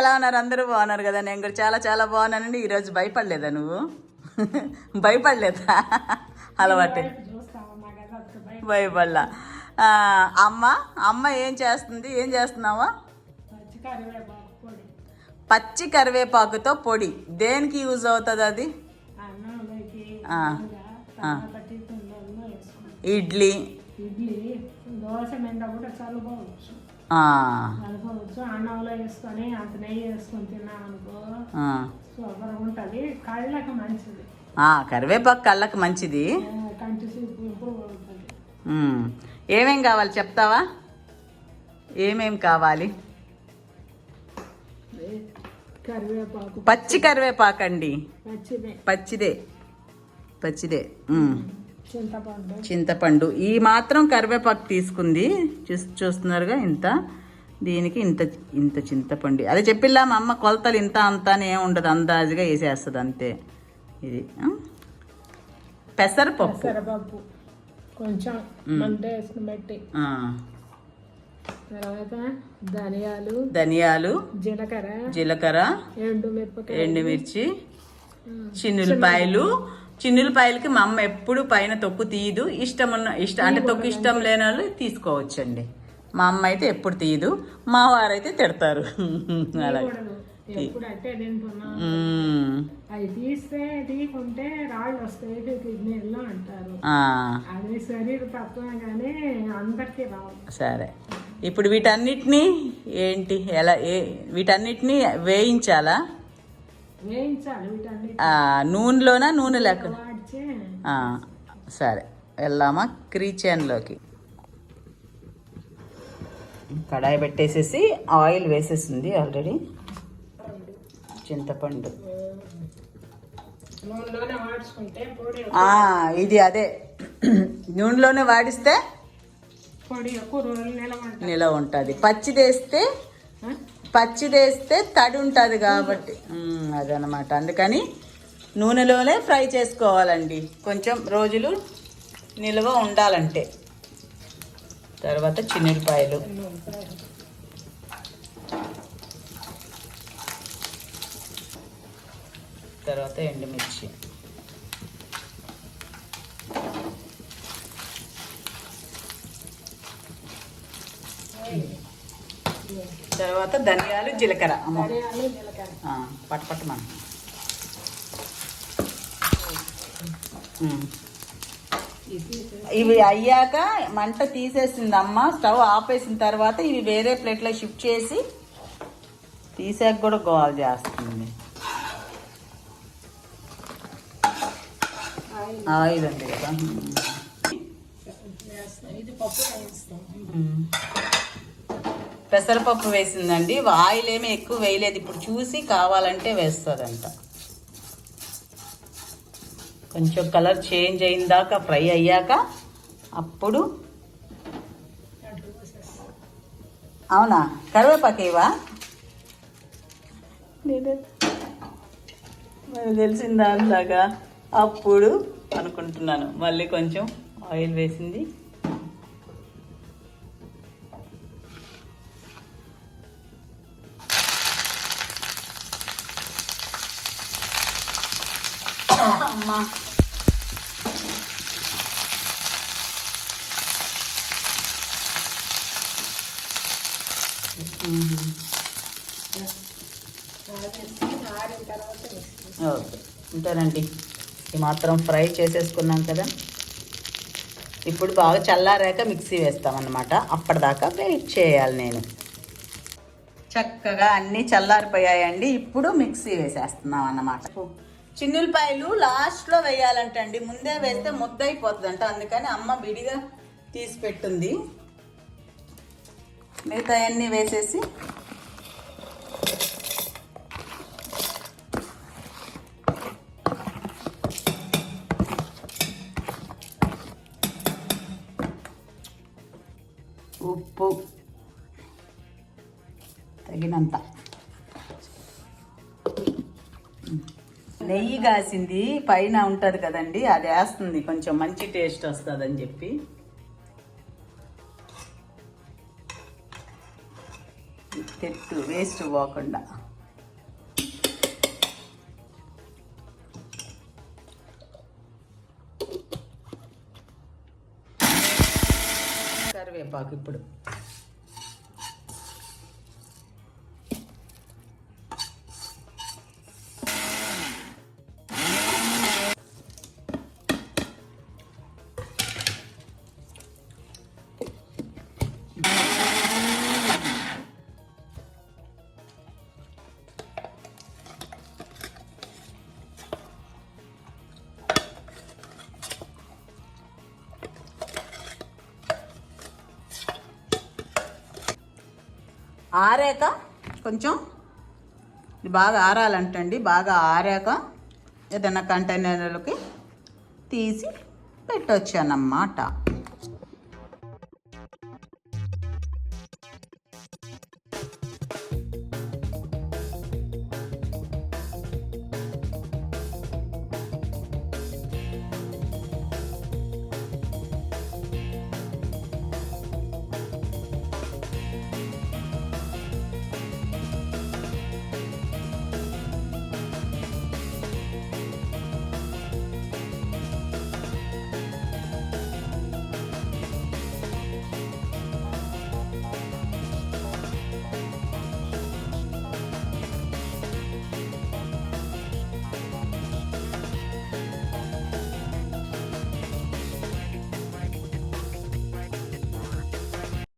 ఎలా ఉన్నారు? అందరూ బాగున్నారు కదా? నేను కూడా చాలా చాలా బాగున్నానండి. ఈరోజు భయపడలేదా నువ్వు? భయపడలేదా? అలవాటు. భయపడలా. అమ్మ అమ్మ ఏం చేస్తుంది? ఏం చేస్తున్నావా? పచ్చి కరివేపాకుతో పొడి. దేనికి యూజ్ అవుతుంది అది? ఇడ్లీ. అన్నంలో వేసుకొని అంత నెయ్యి వేసుకొని. సూపర్ ఉంటుంది. కళ్ళకి మంచిది. కరివేపాకు కళ్ళకి మంచిది. కంటి. ఏమేం కావాలి చెప్తావా? ఏమేం కావాలి? కరివేపాకు పచ్చి కరివేపాకు అండి పచ్చిది. పచ్చిదే. పచ్చిదే. చింతపండు. చింతపండు. ఈ మాత్రం కరివేపాకు తీసుకుంది. చూస్ చూస్తున్నారుగా ఇంత. దీనికి ఇంత ఇంత చింతపండు. అదే చెప్పిల్లా మా అమ్మ కొలతలు ఇంత అంత అని ఏం ఉండదు. అందాజుగా వేసేస్తుంది అంతే. ఇది? పెసరపప్పు. శనగపప్పు కొంచెం మంట బట్టి. తర్వాత ధనియాలు. ధనియాలు. జీలకర్ర. జీలకర్ర. ఎండు మిరపకాయ ఎండుమిర్చి. చిన్నులపాయలు. చిన్నులపాయలకి మా అమ్మ ఎప్పుడు పైన తొక్కు తీయదు. ఇష్టం ఉన్న ఇష్టం అంటే తొక్కు ఇష్టం లేని వాళ్ళు తీసుకోవచ్చండి. మా అమ్మ అయితే ఎప్పుడు తీయదు. మా వారైతే తిడతారు. అలాగే ఎప్పుడు అంటే తింటున్నాం మ్మ్. అవి తీస్తే తీయకుంటే రాళ్ళు వస్తాయి. కిడ్నీలో అంటారు. ఆ, అది శరీర తత్వం కానీ అందరికీ రావు. సరే. ఇప్పుడు వీటన్నిటిని ఏంటి? ఎలా ఏ వీటన్నిటిని వేయించాలా? నూనెలోనా? నూనె లేక వాడితే ఆ, సరే వెళ్దామా క్రీచెన్లోకి కడాయి పెట్టేసేసి ఆయిల్ వేసేసింది ఆల్రెడీ. చింతపండు. ఇది అదే. నూనెలోనే వాడిస్తే నిలవ ఉంటుంది. పచ్చిదేస్తే పచ్చిదేస్తే తడి ఉంటుంది కాబట్టి అదనమాట అందుకని నూనెలోనే ఫ్రై చేసుకోవాలండి. కొంచెం రోజులు నిల్వ ఉండాలంటే. తర్వాత చిన్నపాయలు తర్వాత ఎండుమిర్చి. తర్వాత ధనియాలు జీలకర్ర. అమ్మ. పట్టు పట్టు మన. ఇవి అయ్యాక మంట తీసేసింది అమ్మ స్టవ్ ఆపేసిన తర్వాత ఇవి వేరే ప్లేట్లో షిఫ్ట్ చేసి తీసాక కూడా గోల్ చేస్తుంది. ఆయిల్ ఉంది కదా వేస్తాం ఇది పప్పు వేస్తాం ఉమ్. పెసరపప్పు వేసిందండి. ఆయిల్ ఏమీ ఎక్కువ వేయలేదు. ఇప్పుడు చూసి కావాలంటే వేస్తుందంట. కొంచెం కలర్ చేంజ్ అయిన దాకా ఫ్రై అయ్యాక అప్పుడు అవునా? కరివేపాకేవా? నేను నాకు తెలిసిన దానిలాగా అప్పుడు అనుకుంటున్నాను. మళ్ళీ కొంచెం ఆయిల్ వేసింది. ఓకే. ఉంటానండి. ఈ మాత్రం ఫ్రై చేసేసుకున్నాం కదా. ఇప్పుడు బాగా చల్లారాక మిక్సీ వేస్తామన్నమాట. అప్పటిదాకా వెయిట్ చేయాలి నేను. చక్కగా అన్నీ చల్లారిపోయాయండి. ఇప్పుడు మిక్సీ వేసేస్తున్నాం అన్నమాట చిన్నులపాయలు లాస్ట్లో వేయాలంటండి. ముందే వేస్తే ముద్ద అయిపోతుందంట అందుకని అమ్మ విడిగా తీసి పెట్టుంది. మిగతా అన్నీ వేసేసి ఉప్పు తగినంత. నెయ్యి కాసింది పైన ఉంటుంది కదండి అది వేస్తుంది. కొంచెం మంచి టేస్ట్ వస్తుందని చెప్పి. తెట్టు వేస్ట్ పోకుండా. కరివేపాకు ఇప్పుడు. ఆరాక కొంచెం బాగా ఆరాలంటండి బాగా ఆరాక ఏదైనా కంటైనర్లకి తీసి పెట్టొచ్చానమాట.